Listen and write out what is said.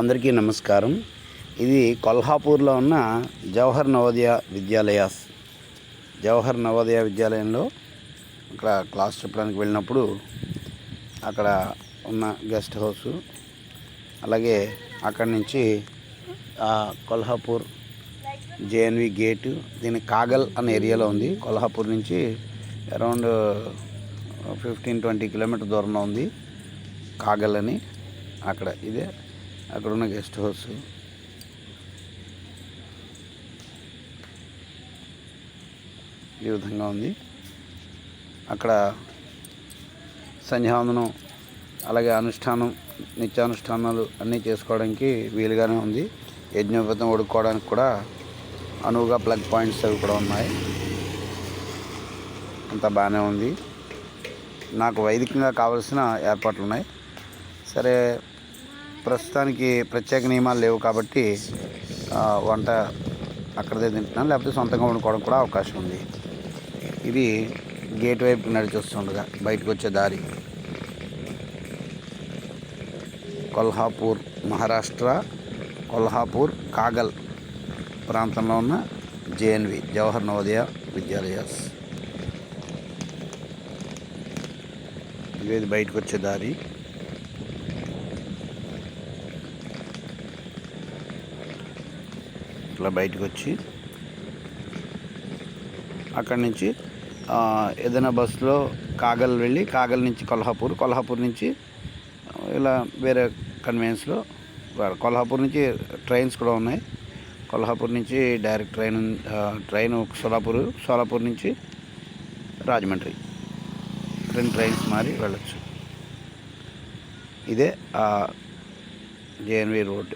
అందరికీ నమస్కారం. ఇది కొల్హాపూర్లో ఉన్న జవహర్ నవోదయ విద్యాలయ జవహర్ నవోదయ విద్యాలయంలో అక్కడ క్లాస్ చెప్పడానికి వెళ్ళినప్పుడు అక్కడ ఉన్న గెస్ట్ హౌస్ అలాగే అక్కడి నుంచి కొల్హాపూర్ జేఎన్వి గేటు దీని కాగల్ అనే ఏరియాలో ఉంది. కొల్హాపూర్ నుంచి అరౌండ్ ఫిఫ్టీన్ ట్వంటీ కిలోమీటర్ దూరంలో ఉంది కాగల్ అని. అక్కడ ఇదే అక్కడ ఉన్న గెస్ట్ హౌస్. ఈ విధంగా ఉంది. అక్కడ సంధ్యావందనం అలాగే అనుష్ఠానం నిత్యానుష్ఠానాలు అన్నీ చేసుకోవడానికి వీలుగానే ఉంది. యజ్ఞోపతం ఉడుకోవడానికి కూడా అనువుగా ప్లగ్ పాయింట్స్ అవి కూడా ఉన్నాయి. అంతా బాగానే ఉంది. నాకు వైదికంగా కావలసిన ఏర్పాట్లు ఉన్నాయి. సరే ప్రస్తుతానికి ప్రత్యేక నియమాలు లేవు కాబట్టి వంట అక్కడదే తింటున్నాను. లేకపోతే సొంతంగా వండుకోవడం కూడా అవకాశం ఉంది. ఇది గేట్ వైపు నడిచొస్తుండగా బయటకు వచ్చే దారి. కొల్హాపూర్ మహారాష్ట్ర కొల్హాపూర్ కాగల్ ప్రాంతంలో ఉన్న జేఎన్వి జవహర్ నవోదయ విద్యాలయాస్ ఇది బయటకు వచ్చే దారి. ఇట్లా బయటకు వచ్చి అక్కడి నుంచి ఏదైనా బస్సులో కాగల్ వెళ్ళి కాగల్ నుంచి కొల్హాపూర్ కొల్హాపూర్ నుంచి ఇలా వేరే కన్వీనియన్స్లో కొల్హాపూర్ నుంచి ట్రైన్స్ కూడా ఉన్నాయి. కొల్హాపూర్ నుంచి direct train train Solapur Solapur నుంచి రాజమండ్రి. రెండు ట్రైన్స్ మారి వెళ్ళొచ్చు. ఇదే జేఎన్వి రోడ్